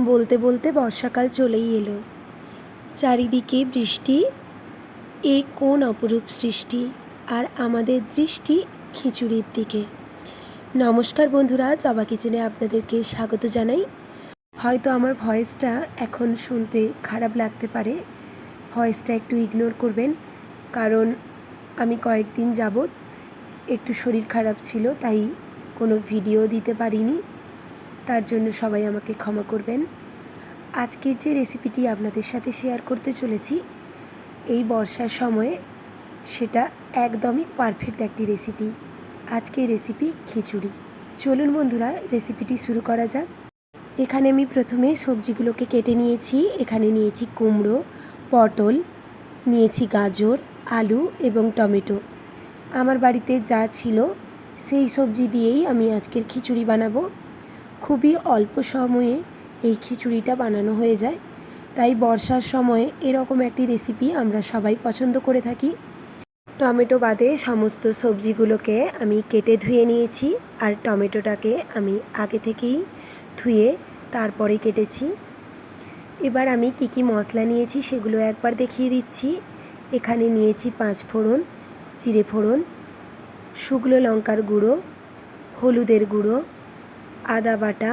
বলতে বলতে বর্ষাকাল চলেই এলো। চারিদিকে বৃষ্টি, এ কোন অপরূপ সৃষ্টি? আর আমাদের দৃষ্টি খিচুড়ির দিকে। নমস্কার বন্ধুরা, জবা কিচেনে আপনাদেরকে স্বাগত জানাই। হয়তো আমার ভয়েসটা এখন শুনতে খারাপ লাগতে পারে। ভয়েসটা একটু ইগনোর করবেন। কারণ আমি কয়েকদিন যাবৎ একটু শরীর খারাপ ছিল, তাই কোনো ভিডিও দিতে পারিনি। তার জন্য সবাই আমাকে ক্ষমা করবেন। আজকে যে রেসিপিটি আপনাদের সাথে শেয়ার করতে চলেছি, এই বর্ষার সময়ে সেটা একদমই পারফেক্ট একটি রেসিপি। আজকের রেসিপি খিচুড়ি। চলুন বন্ধুরা, রেসিপিটি শুরু করা যাক। এখানে আমি প্রথমে সবজিগুলোকে কেটে নিয়েছি। এখানে নিয়েছি কুমড়ো, পটল, নিয়েছি গাজর, আলু এবং টমেটো। আমার বাড়িতে যা ছিল সেই সবজি দিয়েই আমি আজকের খিচুড়ি বানাবো। খুবই অল্প সময়ে এই খিচুড়িটা বানানো হয়ে যায়। তাই বর্ষার সময়ে এরকম একটি রেসিপি আমরা সবাই পছন্দ করে থাকি। টমেটো বাদে সমস্ত সবজিগুলোকে আমি কেটে ধুয়ে নিয়েছি আর টমেটোটাকে আমি আগে থেকেই ধুয়ে তারপরে কেটেছি। এবার আমি কী কী মশলা নিয়েছি সেগুলো একবার দেখিয়ে দিচ্ছি। এখানে নিয়েছি পাঁচ ফোড়ন, জিরে ফোড়ন, শুকনো লঙ্কার গুঁড়ো, হলুদের গুঁড়ো আদা বাটা,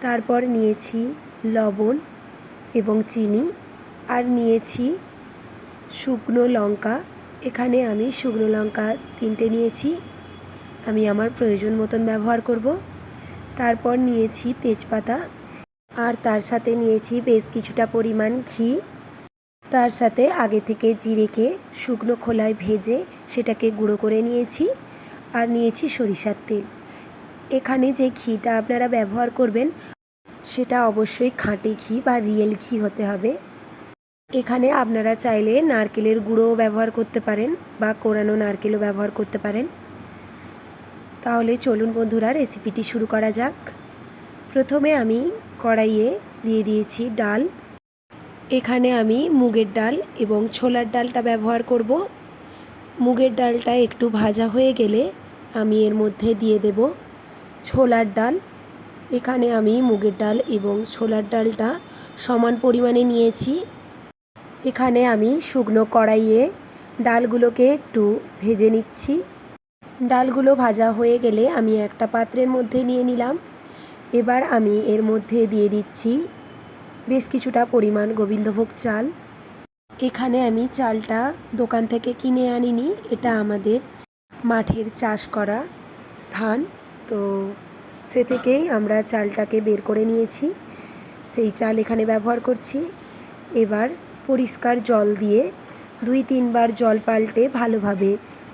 তারপর নিয়েছি লবণ এবং চিনি, আর নিয়েছি শুকনো লঙ্কা। এখানে আমি শুকনো লঙ্কা তিনটে নিয়েছি। আমি আমার প্রয়োজন মতন ব্যবহার করব। তারপর নিয়েছি তেজপাতা, আর তার সাথে নিয়েছি বেশ কিছুটা পরিমাণ ঘি। তার সাথে আগে থেকে জিরেকে শুকনো খোলায় ভেজে সেটাকে গুঁড়ো করে নিয়েছি। আর নিয়েছি সরিষার তেল। এখানে যে ঘিটা আপনারা ব্যবহার করবেন, সেটা অবশ্যই খাঁটি ঘি বা রিয়েল ঘি হতে হবে। এখানে আপনারা চাইলে নারকেলের গুঁড়োও ব্যবহার করতে পারেন বা কোরানো নারকেলও ব্যবহার করতে পারেন। তাহলে চলুন বন্ধুরা, রেসিপিটি শুরু করা যাক। প্রথমে আমি কড়াইয়ে দিয়ে দিয়েছি ডাল। এখানে আমি মুগের ডাল এবং ছোলার ডালটা ব্যবহার করব। মুগের ডালটা একটু ভাজা হয়ে গেলে আমি এর মধ্যে দিয়ে দেব ছোলার ডাল। এখানে আমি মুগের ডাল এবং ছোলার ডালটা সমান পরিমাণে নিয়েছি। এখানে আমি শুকনো কড়াইয়ে ডালগুলোকে একটু ভেজে নিচ্ছি। ডালগুলো ভাজা হয়ে গেলে আমি একটা পাত্রের মধ্যে নিয়ে নিলাম। এবার আমি এর মধ্যে দিয়ে দিচ্ছি বেশ কিছুটা পরিমাণ গোবিন্দভোগ চাল। এখানে আমি চালটা দোকান থেকে কিনে আনিনি। এটা আমাদের মাঠের চাষ করা ধান। তো সে থেকেই আমরা চালটাকে বের করে নিয়েছি। সেই চাল এখানে ব্যবহার করছি। এবার পরিষ্কার জল দিয়ে দুই তিনবার জল পাল্টে ভালোভাবে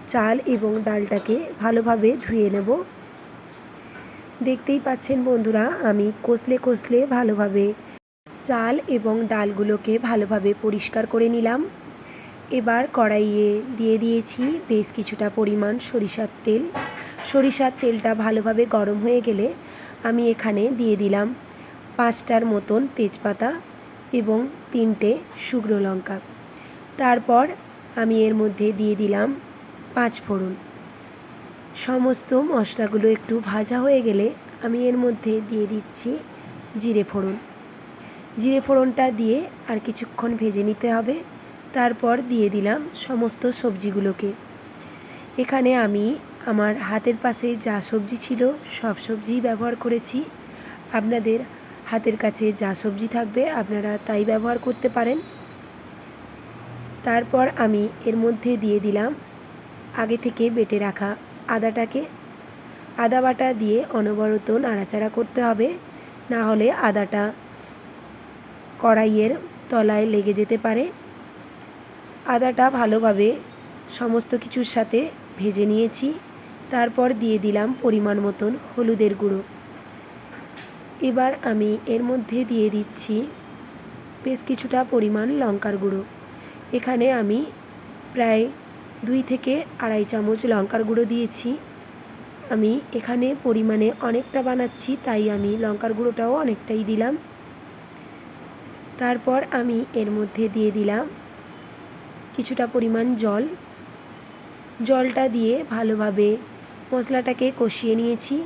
চাল এবং ডালটাকে ভালোভাবে ধুয়ে নেব। দেখতেই পাচ্ছেন বন্ধুরা, আমি কষলে কষলে ভালোভাবে চাল এবং ডালগুলোকে ভালোভাবে পরিষ্কার করে নিলাম। এবার কড়াইয়ে দিয়ে দিয়েছি বেশ কিছুটা পরিমাণ সরিষার তেল। সরিষার তেলটা ভালোভাবে গরম হয়ে গেলে আমি এখানে দিয়ে দিলাম পাঁচটার মতন তেজপাতা এবং তিনটে শুকনো লঙ্কা। তারপর আমি এর মধ্যে দিয়ে দিলাম পাঁচ ফোড়ন। সমস্ত মশলাগুলো একটু ভাজা হয়ে গেলে আমি এর মধ্যে দিয়ে দিচ্ছি জিরে ফোড়ন। জিরে ফোড়নটা দিয়ে আর কিছুক্ষণ ভেজে নিতে হবে। তারপর দিয়ে দিলাম সমস্ত সবজিগুলোকে। এখানে আমি আমার হাতের পাশে যা সবজি ছিল, সব সবজিই ব্যবহার করেছি। আপনাদের হাতের কাছে যা সবজি থাকবে, আপনারা তাই ব্যবহার করতে পারেন। তারপর আমি এর মধ্যে দিয়ে দিলাম আগে থেকে বেটে রাখা আদাটাকে। আদা বাটা দিয়ে অনবরত নাড়াচাড়া করতে হবে। না হলে আদাটা কড়াইয়ের তলায় লেগে যেতে পারে। আদাটা ভালোভাবে সমস্ত কিছুর সাথে ভেজে নিয়েছি। তারপর দিয়ে দিলাম পরিমাণ মতন হলুদের গুঁড়ো। এবার আমি এর মধ্যে দিয়ে দিচ্ছি বেশ কিছুটা পরিমাণ লঙ্কার গুঁড়ো। এখানে আমি প্রায় দুই থেকে আড়াই চামচ লঙ্কার গুঁড়ো দিয়েছি। আমি এখানে পরিমাণে অনেকটা বানাচ্ছি, তাই আমি লঙ্কার গুঁড়োটাও অনেকটাই দিলাম। তারপর আমি এর মধ্যে দিয়ে দিলাম কিছুটা পরিমাণ জল। জলটা দিয়ে ভালোভাবে মশলাটাকে কষিয়ে নিয়েছি।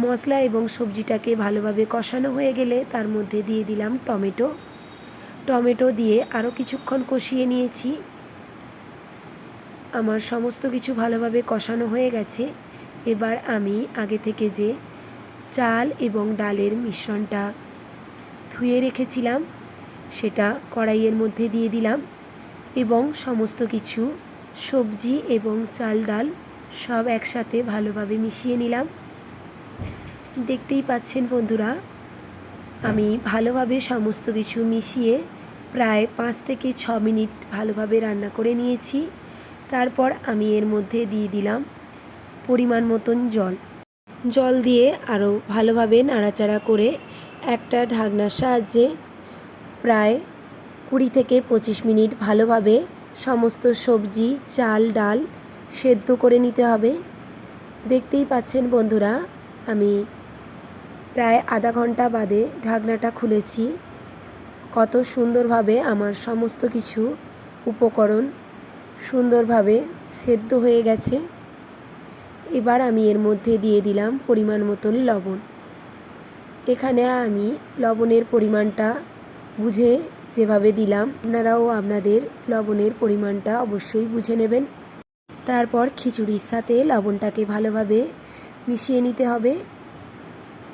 মশলা এবং সবজিটাকে ভালোভাবে কষানো হয়ে গেলে তার মধ্যে দিয়ে দিলাম টমেটো। টমেটো দিয়ে আরও কিছুক্ষণ কষিয়ে নিয়েছি। আমার সমস্ত কিছু ভালোভাবে কষানো হয়ে গেছে। এবার আমি আগে থেকে যে চাল এবং ডালের মিশ্রণটা ধুয়ে রেখেছিলাম, সেটা কড়াইয়ের মধ্যে দিয়ে দিলাম এবং সমস্ত কিছু সবজি এবং চাল, ডাল সব একসাথে ভালোভাবে মিশিয়ে নিলাম। দেখতেই পাচ্ছেন বন্ধুরা, আমি ভালোভাবে সমস্ত কিছু মিশিয়ে প্রায় পাঁচ থেকে ছ মিনিট ভালোভাবে রান্না করে নিয়েছি। তারপর আমি এর মধ্যে দিয়ে দিলাম পরিমাণ মতন জল। জল দিয়ে আরও ভালোভাবে নাড়াচাড়া করে একটা ঢাকনার সাহায্যে প্রায় কুড়ি থেকে পঁচিশ মিনিট ভালোভাবে সমস্ত সবজি, চাল, ডাল সেদ্ধ করে নিতে হবে। দেখতেই পাচ্ছেন বন্ধুরা, আমি প্রায় আধা ঘণ্টা বাদে ঢাকনাটা খুলেছি। কত সুন্দরভাবে আমার সমস্ত কিছু উপকরণ সুন্দরভাবে সেদ্ধ হয়ে গেছে। এবার আমি এর মধ্যে দিয়ে দিলাম পরিমাণ মতন লবণ। এখানে আমি লবণের পরিমাণটা বুঝে যেভাবে দিলাম, আপনারাও আপনাদের লবণের পরিমাণটা অবশ্যই বুঝে নেবেন। তারপর খিচুড়ির সাথে লবণটাকে ভালোভাবে মিশিয়ে নিতে হবে।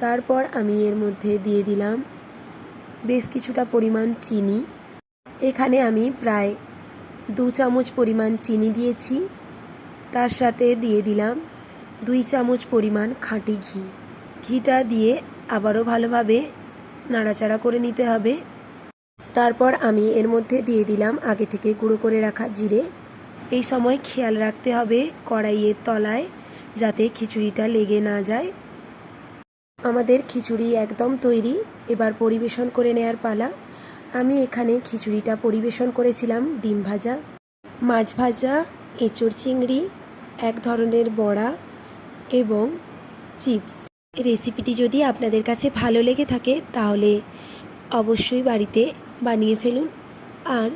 তারপর আমি এর মধ্যে দিয়ে দিলাম বেশ কিছুটা পরিমাণ চিনি। এখানে আমি প্রায় দু চামচ পরিমাণ চিনি দিয়েছি। তার সাথে দিয়ে দিলাম দুই চামচ পরিমাণ খাঁটি ঘি। ঘিটা দিয়ে আবারও ভালোভাবে নাড়াচাড়া করে নিতে হবে। তারপর আমি এর মধ্যে দিয়ে দিলাম আগে থেকে গুঁড়ো করে রাখা জিরে। এই সময় খেয়াল রাখতে হবে কড়াইয়ের তলায় যাতে খিচুড়িটা লেগে না যায়। আমাদের খিচুড়ি একদম তৈরি, এবার পরিবেশন করে নেয়ার পালা। আমি এখানে খিচুড়িটা পরিবেশন করেছিলাম ডিম ভাজা, মাছ ভাজা, এঁচড় চিংড়ি, এক ধরনের বড়া এবং চিপস। রেসিপিটি যদি আপনাদের কাছে ভালো লেগে থাকে তাহলে অবশ্যই বাড়িতে বানিয়ে ফেলুন। আর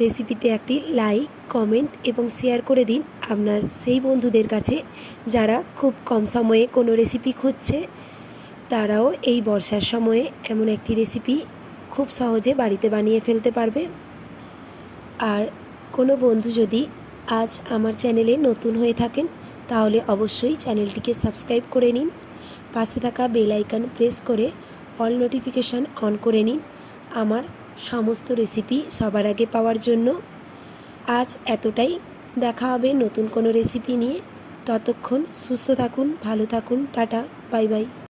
রেসিপিতে একটি লাইক, কমেন্ট এবং শেয়ার করে দিন আপনার সেই বন্ধুদের কাছে যারা খুব কম সময়ে কোনো রেসিপি খুঁজছে। তারাও এই বর্ষার সময়ে এমন একটি রেসিপি খুব সহজে বাড়িতে বানিয়ে ফেলতে পারবে। আর কোনো বন্ধু যদি আজ আমার চ্যানেলে নতুন হয়ে থাকেন, তাহলে অবশ্যই চ্যানেলটিকে সাবস্ক্রাইব করে নিন। পাশে থাকা বেল আইকন প্রেস করে অল নোটিফিকেশান অন করে নিন। আমার সমস্ত রেসিপি সবার আগে পাওয়ার জন্য। আজ এতটাই। দেখা হবে নতুন কোনো রেসিপি নিয়ে। ততক্ষণ সুস্থ থাকুন, ভালো থাকুন, টাটা, বাই বাই।